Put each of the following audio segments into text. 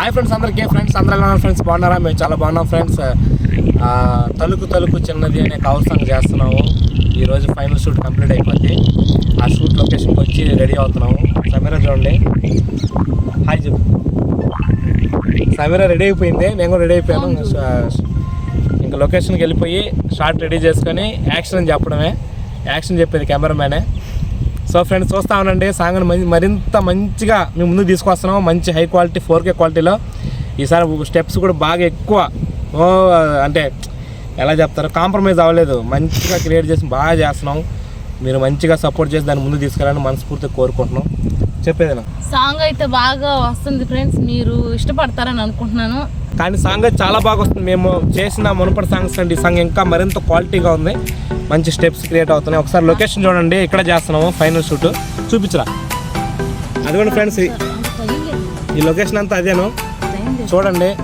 Hi friends అందరికీ. Friends అందరూ ఎలా ఫ్రెండ్స్? బాగున్నారా? మేము చాలా బాగున్నాం ఫ్రెండ్స్. తలుకు తలుకు చిన్నది అనే కవర్ సాంగ్ చేస్తున్నాము ఈరోజు ఫైనల్ షూట్ కంప్లీట్ అయిపోద్ది. ఆ షూట్ లొకేషన్కి వచ్చి రెడీ అవుతున్నాము. సమీరా చూడండి. హాయ్ చెప్పు. సమీరా రెడీ అయిపోయింది. నేను కూడా రెడీ అయిపోయాను. ఇంకా లొకేషన్కి వెళ్ళిపోయి షార్ట్ రెడీ చేసుకొని యాక్షన్ చెప్పడమే. యాక్షన్ చెప్పేది కెమెరామ్యానే. సో ఫ్రెండ్స్ చూస్తా ఉండండి. సాంగ్ని మంచి మరింత మంచిగా మేము ముందుకు తీసుకొస్తున్నాము మంచి హై క్వాలిటీ ఫోర్ కే క్వాలిటీలో ఈసారి స్టెప్స్ కూడా బాగా ఎక్కువ. ఓ అంటే ఎలా చెప్తారు? కాంప్రమైజ్ అవ్వలేదు. మంచిగా క్రియేట్ చేసి బాగా చేస్తున్నాం. మీరు మంచిగా సపోర్ట్ చేసి దాన్ని ముందు తీసుకెళ్ళాలని మనస్ఫూర్తిగా కోరుకుంటున్నాం. చెప్పేదేనా సాంగ్ అయితే బాగా వస్తుంది ఫ్రెండ్స్. మీరు ఇష్టపడతారని అనుకుంటున్నాను. కానీ సాంగ్ అయితే చాలా బాగా వస్తుంది. మేము చేసిన మునుపటి సాంగ్స్ అండి. ఈ సాంగ్ ఇంకా మరింత క్వాలిటీగా ఉంది. మంచి స్టెప్స్ క్రియేట్ అవుతున్నాయి. ఒకసారి లొకేషన్ చూడండి. ఇక్కడ చేస్తున్నాము. Final shoot. చూపించరా? అదిగోండి ఫ్రెండ్స్. ఈ- లొకేషన్ అంతా అదేను. చూడండి.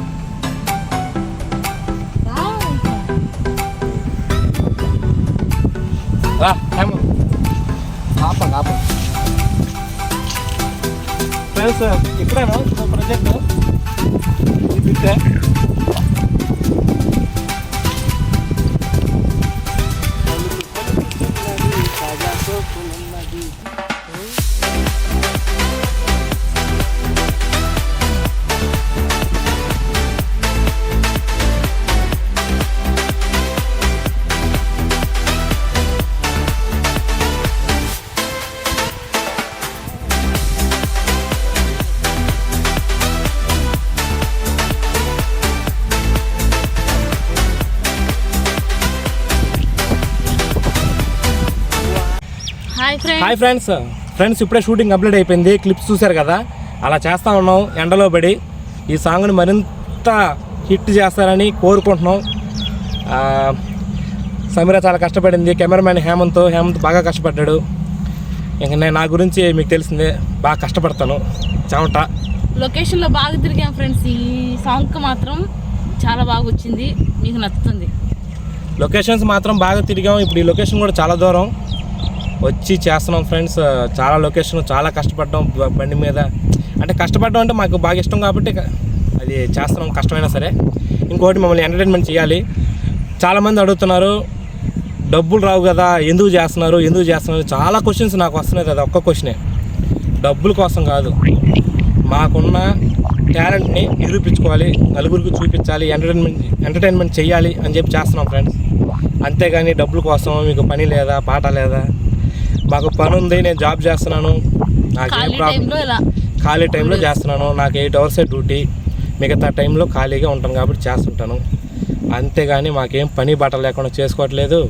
Friends ఇక్కడేనా? Project? Yeah. Hi friends hi friends friends ఇప్పుడే షూటింగ్ కంప్లీట్ అయిపోయింది. క్లిప్స్ చూశారు కదా? అలా చేస్తా ఉన్నాం. ఎండలో పడి ఈ సాంగ్ని మరింత హిట్ చేస్తారని కోరుకుంటున్నాం. సమీర చాలా కష్టపడింది. కెమెరామ్యాన్ హేమంత్ హేమంత్ బాగా కష్టపడ్డాడు. ఇంక నేను నా గురించి మీకు తెలిసిందే. బాగా కష్టపడతాను. చెమట లొకేషన్లో బాగా తిరిగాం ఫ్రెండ్స్ ఈ సాంగ్కి మాత్రం చాలా బాగా వచ్చింది. మీకు నచ్చుతుంది. లొకేషన్స్ మాత్రం బాగా తిరిగాం. ఇప్పుడు ఈ లొకేషన్ కూడా చాలా దూరం. వచ్చి చేస్తున్నాం ఫ్రెండ్స్. చాలా లొకేషన్ చాలా కష్టపడ్డాం బండి మీద. అంటే కష్టపడడం అంటే మాకు బాగా ఇష్టం కాబట్టి అది చేస్తున్నాం కష్టమైనా సరే. ఇంకోటి మమ్మల్ని ఎంటర్టైన్మెంట్ చేయాలి. చాలామంది అడుగుతున్నారు డబ్బులు రావు కదా ఎందుకు చేస్తున్నారు ఎందుకు చేస్తున్నారు? చాలా క్వశ్చన్స్ నాకు వస్తున్నాయి కదా ఒక్క క్వశ్చనే డబ్బుల కోసం కాదు. మాకున్న టాలెంట్ని నిరూపించుకోవాలి నలుగురికి చూపించాలి ఎంటర్టైన్మెంట్ ఎంటర్టైన్మెంట్ చేయాలి అని చెప్పి చేస్తున్నాం ఫ్రెండ్స్. అంతేగాని డబ్బుల కోసం మీకు పని లేదా పాట లేదా మాకు పని ఉంది నేను జాబ్ చేస్తున్నాను. నాకేం ఖాళీ ప్రాబ్లం ఖాళీ టైంలో చేస్తున్నాను. నాకు ఎయిట్ అవర్సే డ్యూటీ మిగతా టైంలో ఖాళీగా ఉంటాను కాబట్టి చేస్తుంటాను. అంతేగాని మాకేం పని బట్ట లేకుండా చేసుకోవట్లేదు.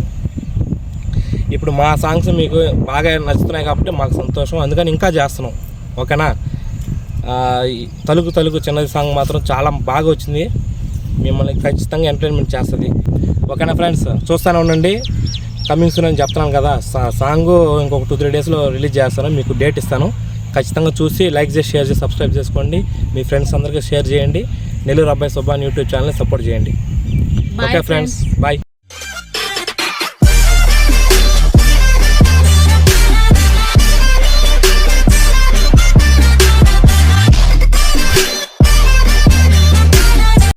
ఇప్పుడు మా సాంగ్స్ మీకు బాగా నచ్చుతున్నాయి కాబట్టి మాకు సంతోషం. అందుకని ఇంకా చేస్తున్నాం. ఓకేనా? తలుగు తలుగు చిన్నది సాంగ్ మాత్రం చాలా బాగా వచ్చింది. మిమ్మల్ని ఖచ్చితంగా ఎంటర్టైన్మెంట్ చేస్తుంది. ఓకేనా ఫ్రెండ్స్ చూస్తూనే ఉండండి. కమింగ్ సూన్ అని చెప్తున్నాను కదా సా- సాంగ్ ఇంకొక టూ త్రీ డేస్లో రిలీజ్ చేస్తాను మీకు డేట్ ఇస్తాను. ఖచ్చితంగా చూసి లైక్ చేసి షేర్ చేసి సబ్స్క్రైబ్ చేసుకోండి. మీ ఫ్రెండ్స్ అందరికీ షేర్ చేయండి. నెల్లూరు అబ్బాయి సుబ్బాన్ యూట్యూబ్ ఛానల్ని సపోర్ట్ చేయండి. Okay friends bye.